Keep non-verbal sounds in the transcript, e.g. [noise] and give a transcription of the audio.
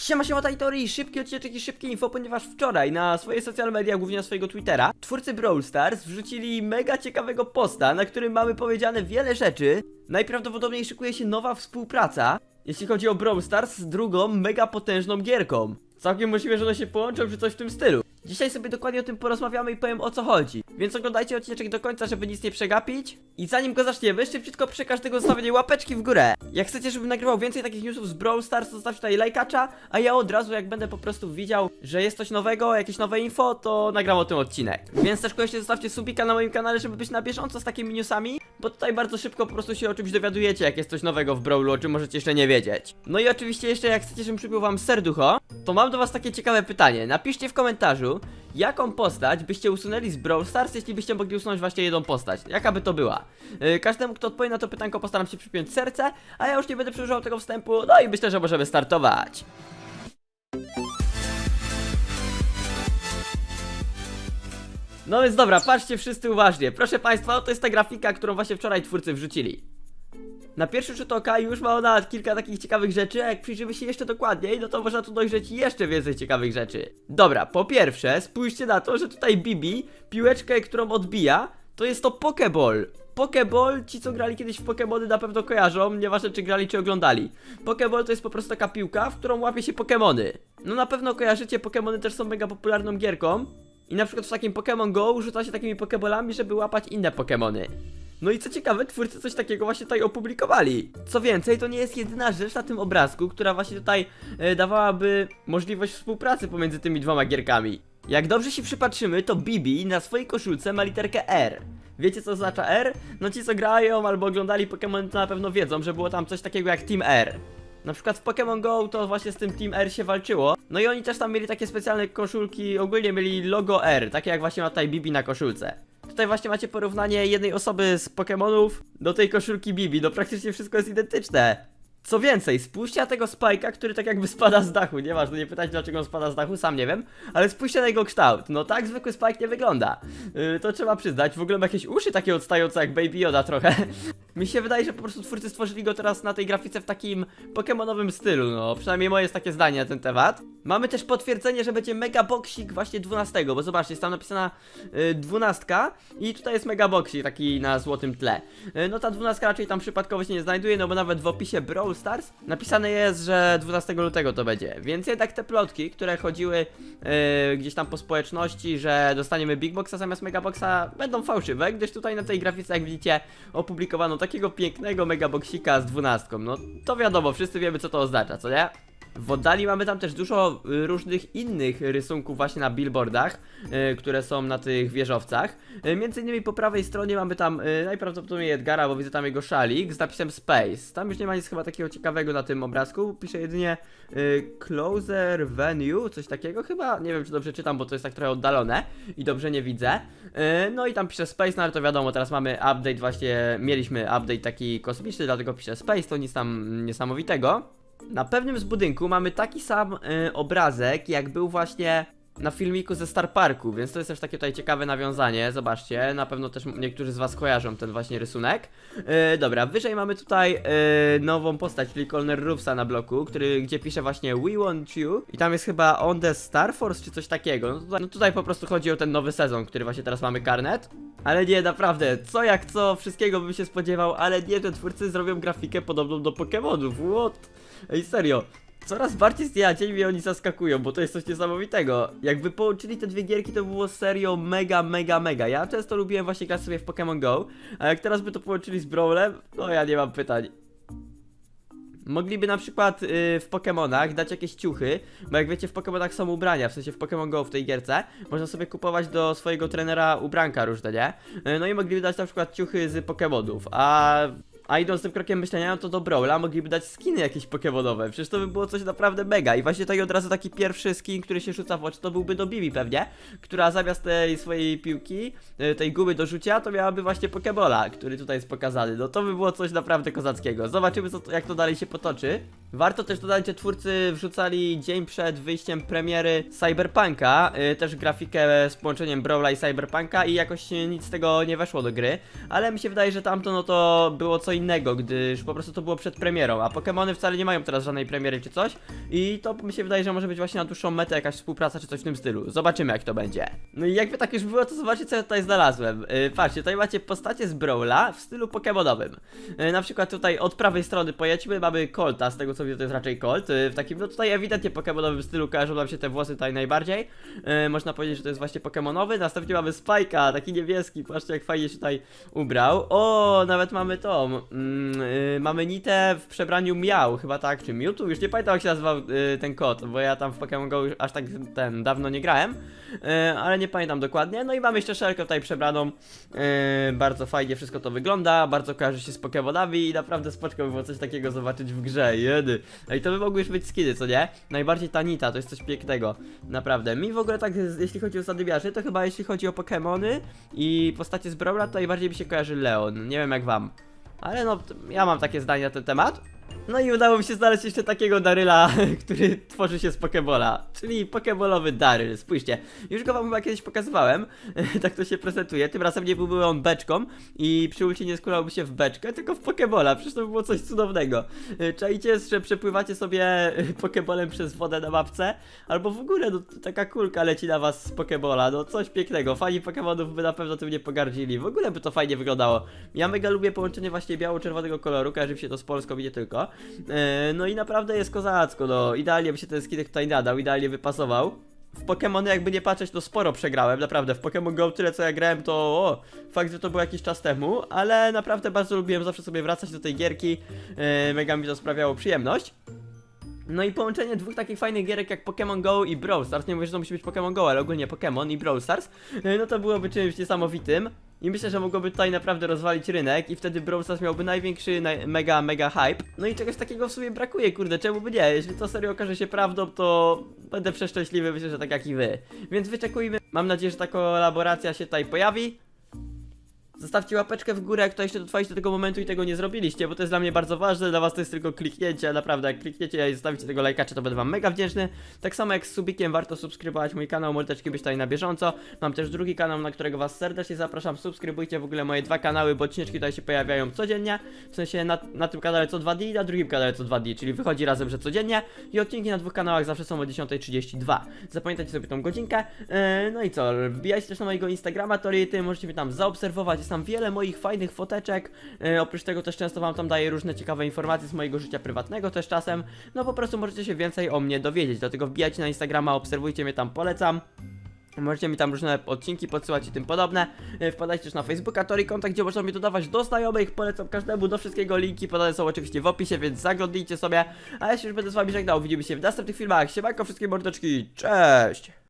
Siema, siema, Tajtory i szybki i szybkie info, ponieważ wczoraj na swoje social media, głównie na swojego Twittera, twórcy Brawl Stars wrzucili mega ciekawego posta, na którym mamy powiedziane wiele rzeczy. Najprawdopodobniej szykuje się nowa współpraca, jeśli chodzi o Brawl Stars z drugą mega potężną gierką. Całkiem możliwe, że one się połączą, czy coś w tym stylu. Dzisiaj sobie dokładnie o tym porozmawiamy i powiem o co chodzi. Więc oglądajcie odcinek do końca, żeby nic nie przegapić. I zanim go zaczniemy, szybciutko przy każdego zostawienie łapeczki w górę. Jak chcecie, żebym nagrywał więcej takich newsów z Brawl Stars, to zostawcie tutaj lajkacza, a ja od razu jak będę po prostu widział, że jest coś nowego, jakieś nowe info, to nagram o tym odcinek. Więc też koniecznie zostawcie subika na moim kanale, żeby być na bieżąco z takimi newsami, bo tutaj bardzo szybko po prostu się o czymś dowiadujecie, jak jest coś nowego w Brawlu, o czym możecie jeszcze nie wiedzieć. No i oczywiście jeszcze jak chcecie, żebym przybił wam serducho, to mam do was takie ciekawe pytanie. Napiszcie w komentarzu, jaką postać byście usunęli z Brawl Stars, jeśli byście mogli usunąć właśnie jedną postać. Jaka by to była? Yy, każdemu, kto odpowie na to pytanko, postaram się przypiąć serce, a ja już nie będę przedłużał tego wstępu, no i myślę, że możemy startować. No więc dobra, patrzcie wszyscy uważnie. Proszę Państwa, to jest ta grafika, którą właśnie wczoraj twórcy wrzucili. Na pierwszy rzut oka już ma ona kilka takich ciekawych rzeczy, a jak przyjrzymy się jeszcze dokładniej, no to można tu dojrzeć jeszcze więcej ciekawych rzeczy. Dobra, po pierwsze, spójrzcie na to, że tutaj Bibi, piłeczkę, którą odbija, to jest to Pokeball. Pokeball, ci co grali kiedyś w Pokemony na pewno kojarzą, nieważne czy grali czy oglądali. Pokeball to jest po prostu taka piłka, w którą łapie się Pokemony. No na pewno kojarzycie, Pokemony też są mega popularną gierką. I na przykład w takim Pokémon Go rzuca się takimi Pokeballami, żeby łapać inne Pokemony. No i co ciekawe, twórcy coś takiego właśnie tutaj opublikowali. Co więcej, to nie jest jedyna rzecz na tym obrazku, która właśnie tutaj e, dawałaby możliwość współpracy pomiędzy tymi dwoma gierkami. Jak dobrze się przypatrzymy, to Bibi na swojej koszulce ma literkę R. Wiecie co oznacza R? No ci co grają albo oglądali Pokémon to na pewno wiedzą, że było tam coś takiego jak Team R. Na przykład w Pokémon Go to właśnie z tym Team R się walczyło. No i oni też tam mieli takie specjalne koszulki, ogólnie mieli logo R, takie jak właśnie ma tutaj Bibi na koszulce. Tutaj właśnie macie porównanie jednej osoby z Pokémonów do tej koszulki Bibi, no praktycznie wszystko jest identyczne. Co więcej, spójrzcie na tego Spike'a, który tak jakby spada z dachu, nieważne, nie pytajcie dlaczego on spada z dachu, sam nie wiem, ale spójrzcie na jego kształt, no tak zwykły Spike nie wygląda, yy, to trzeba przyznać, w ogóle ma jakieś uszy takie odstające jak Baby Yoda trochę. [laughs] Mi się wydaje, że po prostu twórcy stworzyli go teraz na tej grafice w takim pokemonowym stylu, no przynajmniej moje jest takie zdanie na ten temat. Mamy też potwierdzenie, że będzie mega boksik właśnie 12, bo zobaczcie, jest tam napisana y, 12 i tutaj jest mega boksik taki na złotym tle. Y, no ta 12 raczej tam przypadkowo się nie znajduje, no bo nawet w opisie Brawl Stars napisane jest, że 12 lutego to będzie. Więc jednak te plotki, które chodziły y, gdzieś tam po społeczności, że dostaniemy Big Boxa zamiast Mega Boxa, będą fałszywe, gdyż tutaj na tej grafice, jak widzicie, opublikowano takiego pięknego Mega Boxika z 12. No to wiadomo, wszyscy wiemy co to oznacza, co nie? W oddali mamy tam też dużo y, różnych innych rysunków właśnie na billboardach, y, które są na tych wieżowcach. Y, między innymi po prawej stronie mamy tam najprawdopodobniej Edgara, bo widzę tam jego szalik z napisem Space. Tam już nie ma nic chyba takiego ciekawego na tym obrazku, pisze jedynie Closer Venue, coś takiego chyba, nie wiem czy dobrze czytam, bo to jest tak trochę oddalone i dobrze nie widzę. No i tam pisze Space, no ale to wiadomo, teraz mamy update właśnie, mieliśmy update taki kosmiczny, dlatego pisze Space, to nic tam niesamowitego. Na pewnym z budynku mamy taki sam y, obrazek, jak był właśnie na filmiku ze Star Parku, więc to jest też takie tutaj ciekawe nawiązanie, zobaczcie, na pewno też niektórzy z was kojarzą ten właśnie rysunek. Y, dobra, wyżej mamy tutaj y, nową postać, czyli Colonel Ruffsa na bloku, który, gdzie pisze właśnie We want you i tam jest chyba On the Star Force czy coś takiego, no tutaj, no tutaj po prostu chodzi o ten nowy sezon, który właśnie teraz mamy karnet. Ale nie, naprawdę, co jak co, wszystkiego bym się spodziewał, ale nie, że twórcy zrobią grafikę podobną do Pokémonów, what? Ej, serio. Coraz bardziej z dnia dzień mnie oni zaskakują, bo to jest coś niesamowitego. Jakby połączyli te dwie gierki, to było serio mega, mega, mega. Ja często lubiłem właśnie grać sobie w Pokémon Go, a jak teraz by to połączyli z Brawlem, no ja nie mam pytań. Mogliby na przykład y, w Pokémonach dać jakieś ciuchy, bo jak wiecie w Pokémonach są ubrania, w sensie w Pokémon Go w tej gierce, można sobie kupować do swojego trenera ubranka różne, nie? Y, no i mogliby dać na przykład ciuchy z Pokémonów, a a idąc tym krokiem myślenia, no to do Brawla mogliby dać skiny jakieś pokemonowe. Przecież to by było coś naprawdę mega. I właśnie tutaj od razu taki pierwszy skin, który się rzuca w oczy, to byłby do Bibi pewnie, która zamiast tej swojej piłki, y, tej gumy do rzucia, to miałaby właśnie Pokebola, który tutaj jest pokazany. No to by było coś naprawdę kozackiego. Zobaczymy, co, jak to dalej się potoczy. Warto też dodać, że twórcy wrzucali dzień przed wyjściem premiery Cyberpunka, y, też grafikę z połączeniem Brawla i Cyberpunka i jakoś nic z tego nie weszło do gry, ale mi się wydaje, że tamto no to było co innego, gdyż po prostu to było przed premierą, a Pokémony wcale nie mają teraz żadnej premiery czy coś i to mi się wydaje, że może być właśnie na dłuższą metę jakaś współpraca czy coś w tym stylu. Zobaczymy jak to będzie. No i jakby tak już było, to zobaczcie co ja tutaj znalazłem. Yy, patrzcie, tutaj macie postacie z Brawla w stylu Pokémonowym. Yy, na przykład tutaj od prawej strony pojedźmy, mamy Colta, z tego co widzę to jest raczej Colt, yy, w takim no tutaj ewidentnie Pokémonowym stylu kojarzą nam się te włosy tutaj najbardziej. Yy, można powiedzieć, że to jest właśnie Pokémonowy, następnie mamy Spike'a, taki niebieski, patrzcie jak fajnie się tutaj ubrał. O, nawet mamy tą, mm, yy, mamy Nitę w przebraniu Miał, chyba tak, czy Mewtwo, już nie pamiętam jak się nazywał yy, ten kot, bo ja tam w Pokémon Go już aż tak ten, dawno nie grałem, yy, ale nie pamiętam dokładnie. No i mamy jeszcze Szelkę tutaj przebraną, bardzo fajnie wszystko to wygląda, bardzo kojarzy się z Pokémonami i naprawdę spoczko by było coś takiego zobaczyć w grze, jedy. No i to by mogły już być skiny, co nie? Najbardziej ta Nita, to jest coś pięknego, naprawdę. Mi w ogóle tak, jeśli chodzi o zadymiarzy, to chyba jeśli chodzi o Pokémony i postacie z Brawla, to najbardziej mi się kojarzy Leon, nie wiem jak wam. Ale no, ja mam takie zdanie na ten temat. No i udało mi się znaleźć jeszcze takiego Daryla, [laughs] który tworzy się z Pokebola, czyli Pokebolowy Daryl. Spójrzcie, już go wam chyba kiedyś pokazywałem, [laughs] tak to się prezentuje. Tym razem nie byłby on beczką i przy ulcie nie skulałby się w beczkę, tylko w Pokebola. Przecież to by było coś cudownego. Czajcie, że przepływacie sobie [laughs] Pokebolem przez wodę na mapce, albo w ogóle no, taka kulka leci na was z Pokebola, no coś pięknego. Fani Pokemonów by na pewno tym nie pogardzili. W ogóle by to fajnie wyglądało. Ja mega lubię połączenie właśnie biało-czerwonego koloru, kojarzy mi się to z Polską i nie tylko. E, no i naprawdę jest kozacko, no idealnie by się ten skinek tutaj nadał, idealnie wypasował. W Pokémony jakby nie patrzeć, to sporo przegrałem, naprawdę. W Pokémon Go tyle co ja grałem, to o, fakt, że to było jakiś czas temu, ale naprawdę bardzo lubiłem zawsze sobie wracać do tej gierki, e, mega mi to sprawiało przyjemność. No i połączenie dwóch takich fajnych gierek jak Pokémon Go i Brawl Stars, nie mówię, że to musi być Pokémon Go, ale ogólnie Pokémon i Brawl Stars, e, no to byłoby czymś niesamowitym. I myślę, że mogłoby tutaj naprawdę rozwalić rynek i wtedy Brawl Stars miałby największy, naj, mega, mega hype. No i czegoś takiego w sumie brakuje, kurde, czemu by nie? Jeśli to serio okaże się prawdą, to będę przeszczęśliwy, myślę, że tak jak i wy. Więc wyczekujmy. Mam nadzieję, że ta kolaboracja się tutaj pojawi. Zostawcie łapeczkę w górę, jak to jeszcze dotrwaliście do tego momentu i tego nie zrobiliście, bo to jest dla mnie bardzo ważne, dla was to jest tylko kliknięcie, naprawdę, jak klikniecie i zostawicie tego lajka, to będę wam mega wdzięczny. Tak samo jak z subikiem, warto subskrybować mój kanał, mordeczki być tutaj na bieżąco. Mam też drugi kanał, na którego was serdecznie zapraszam, subskrybujcie w ogóle moje dwa kanały, bo odcineczki tutaj się pojawiają codziennie, w sensie na, na tym kanale co dwa dni i na drugim kanale co dwa dni, czyli wychodzi razem, że codziennie i odcinki na dwóch kanałach zawsze są o 10.32. Zapamiętajcie sobie tą godzinkę, Eee, no i co, wbijajcie też na mojego Instagrama, Tority, możecie mnie tam zaobserwować, tam wiele moich fajnych foteczek, Eee, oprócz tego też często wam tam daję różne ciekawe informacje z mojego życia prywatnego też czasem, no po prostu możecie się więcej o mnie dowiedzieć, dlatego wbijajcie na Instagrama, obserwujcie mnie tam, polecam. Możecie mi tam różne odcinki podsyłać i tym podobne. E, Wpadajcie też na Facebooka Tori Kontakt, gdzie można mi dodawać do znajomych. Polecam każdemu do wszystkiego. Linki podane są oczywiście w opisie, więc zaglądnijcie sobie. A ja się już będę z wami żegnał. Widzimy się w następnych filmach. Siemanko wszystkie mordeczki. Cześć!